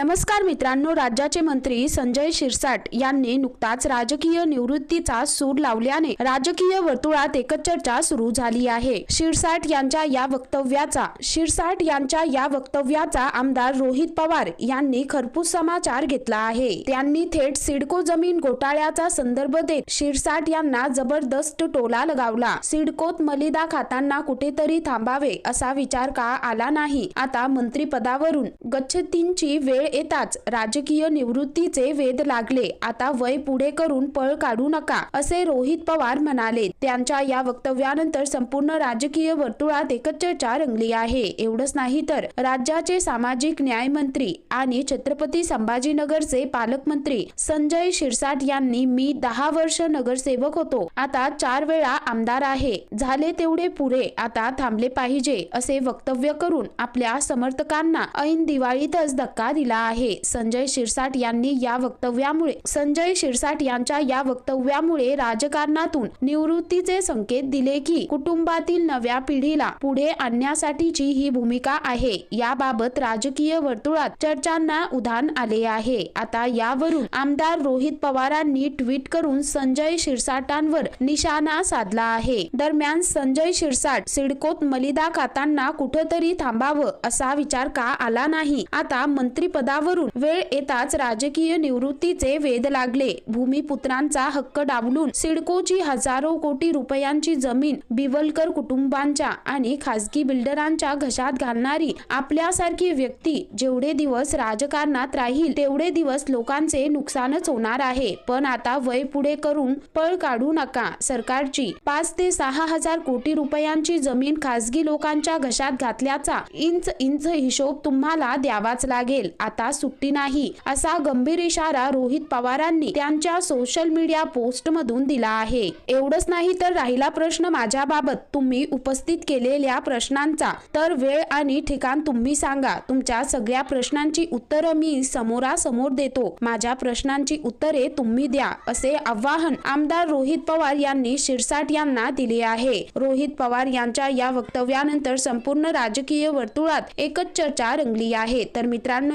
नमस्कार मित्रांनो राज्याचे मंत्री संजय शिरसाट यांनी नुकताच राजकीय निवृत्तीचा सूर लावल्याने राजकीय वर्तुळात एकच चर्चा सुरू झाली आहे. शिरसाट यांच्या या वक्तव्याचा शिरसाट यांच्या या वक्तव्याचा आमदार रोहित पवार यांनी खरपूस समाचार घेतला आहे. त्यांनी थेट सिडको जमीन घोटाळ्याचा संदर्भ देत शिरसाट यांना जबरदस्त टोला लगावला. सिडकोत मलिदा खाताना कुठेतरी थांबावे असा विचार का आला नाही? आता मंत्रीपदावरून गच्छतींची वेळ येताच राजकीय निवृत्तीचे वेध लागले. आता वय पुढे करून पळ काढू नका असे रोहित पवार म्हणाले. त्यांच्या या वक्तव्यानंतर संपूर्ण राजकीय वर्तुळात एकच चर्चा रंगली आहे. एवढंच नाही तर राज्याचे सामाजिक न्याय मंत्री आणि छत्रपती संभाजीनगरचे पालकमंत्री संजय शिरसाट यांनी मी दहा वर्ष नगरसेवक होतो. आता चार वेळा आमदार आहे. झाले तेवढे पुरे आता थांबले पाहिजे असे वक्तव्य करून आपल्या समर्थकांना ऐन दिवाळीतच धक्का दिला आहे. संजय शिरसाट यांनी या वक्तव्यामुळे संजय शिरसाट यांच्या या वक्तव्यामुळे राजकारणातून निवृत्तीचे संकेत दिले की कुटुंबातील नव्या पिढीला पुढे आणण्यासाठीची ही भूमिका आहे. याबाबत राजकीय वर्तुळात चर्चांना उधाण आले आहे. आता यावरून आमदार रोहित पवारांनी ट्विट करून संजय शिरसाटांवर निशाणा साधला आहे. दरम्यान संजय शिरसाट सिडकोत मलिदा खाताना कुठंतरी थांबावं असा विचार का आला नाही? आता पदावरून वेळ येताच राजकीय निवृत्तीचे वेध लागले. भूमिपुत्रांचा हक्क डावलून सिडकोची हजारो कोटी रुपयांची जमीन बिवलकर कुटुंबांच्या आणि खासगी बिल्डरांच्या घशात घालणारी आपल्यासारखी व्यक्ती जेवढे दिवस राजकारणात राहील तेवढे दिवस लोकांचे नुकसानच होणार आहे. पण आता वय पुढे करून पळ काढू नका. सरकारची पाच ते सहा हजार कोटी रुपयांची जमीन खासगी लोकांच्या घशात घातल्याचा इंच इंच हिशोब तुम्हाला द्यावाच लागेल. आता सुट्टी नाही असा गंभीर इशारा रोहित पवारांनी त्यांच्या सोशल मीडिया पोस्ट मधून दिला आहे. एवढंच नाही तर राहिला प्रश्न माझ्याबाबत. तुम्ही उपस्थित केलेल्या प्रश्नांचा तर वेळ आणि ठिकाण तुम्ही सांगा. तुमच्या सगळ्या प्रश्नांची उत्तरं मी समोरासमोर देतो. माझ्या प्रश्नांची उत्तरे तुम्ही द्या असे आवाहन आमदार रोहित पवार यांनी शिरसाट यांना दिले आहे. रोहित पवार यांच्या या वक्तव्यानंतर संपूर्ण राजकीय वर्तुळात एकच चर्चा रंगली आहे. तर मित्रांनो